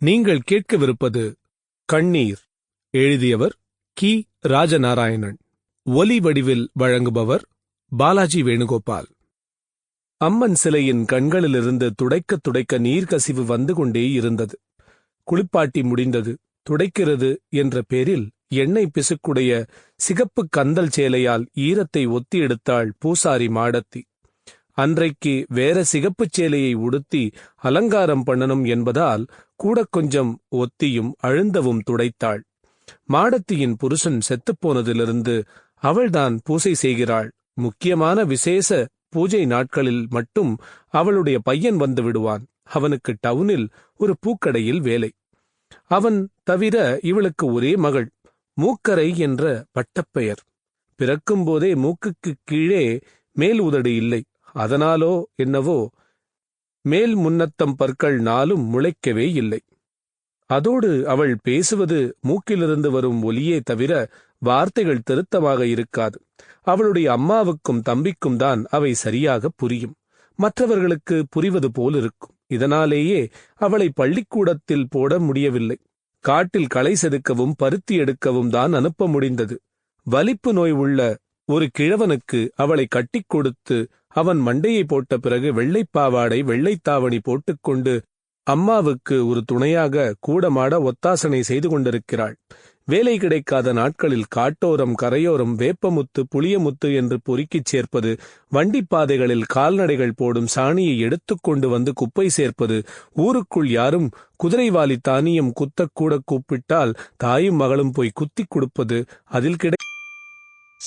நீங்கள் கேட்கவிருப்பது கண்ணீர். எழுதியவர் கி. ராஜநாராயணன். ஒலி வடிவில் வழங்குபவர் பாலாஜி வேணுகோபால். அம்மன் சிலையின் கண்களிலிருந்து துடைக்க துடைக்க நீர் கசிவு வந்து கொண்டே இருந்தது. குளிப்பாட்டி முடிந்தது. துடைக்கிறது என்ற பேரில் எண்ணெய் பிசுக்குடைய சிகப்பு கந்தல் சேலையால் ஈரத்தை ஒத்தி எடுத்தாள் பூசாரி மாடத்தி. அன்றைக்கு வேற சிகப்புச் சேலையை உடுத்தி அலங்காரம் பண்ணணும் என்பதால் கூட கொஞ்சம் ஒத்தியும் அழுந்தவும் துடைத்தாள். மாடத்தியின் புருஷன் செத்துப்போனதிலிருந்து அவள்தான் பூசை செய்கிறாள். முக்கியமான விசேஷ பூஜை நாட்களில் மட்டும் அவளுடைய பையன் வந்து விடுவான். அவனுக்கு டவுனில் ஒரு பூக்கடையில் வேலை. அவன் தவிர இவளுக்கு ஒரே மகள் மூக்கரை என்ற பட்டப்பெயர். பிறக்கும்போதே மூக்குக்கு கீழே மேல் உதடு இல்லை. அதனாலோ என்னவோ மேல் முன்னத்தம் பற்கள் நாளும் முளைக்கவே இல்லை. அதோடு அவள் பேசுவது மூக்கிலிருந்து வரும் ஒலியே தவிர வார்த்தைகள் திருத்தமாக இருக்காது. அவளுடைய அம்மாவுக்கும் தம்பிக்கும் தான் அவை சரியாக புரியும். மற்றவர்களுக்கு புரிவது போல் இருக்கும். இதனாலேயே அவளை பள்ளிக்கூடத்தில் போட முடியவில்லை. காட்டில் களை செதுக்கவும் பருத்தி எடுக்கவும் தான் அனுப்ப முடிந்தது. வலிப்பு நோய் உள்ள ஒரு கிழவனுக்கு அவளை கட்டிக் கொடுத்து அவன் மண்டையை போட்ட பிறகு வெள்ளைப்பாவாடை வெள்ளைத்தாவணி போட்டுக்கொண்டு அம்மாவுக்கு ஒரு துணையாக கூடமாட ஒத்தாசனை செய்து கொண்டிருக்கிறாள். வேலை கிடைக்காத நாட்களில் காட்டோரம் கரையோரம் வேப்பமுத்து புளியமுத்து என்று பொறுக்கிச் சேர்ப்பது வண்டிப்பாதைகளில் கால்நடைகள் போடும் சாணியை எடுத்துக்கொண்டு வந்து குப்பை சேர்ப்பது ஊருக்குள் யாரும் குதிரைவாலி தானியம் குத்தக்கூட கூப்பிட்டால் தாயும் மகளும் போய் குத்திக் கொடுப்பது அதில் கிடை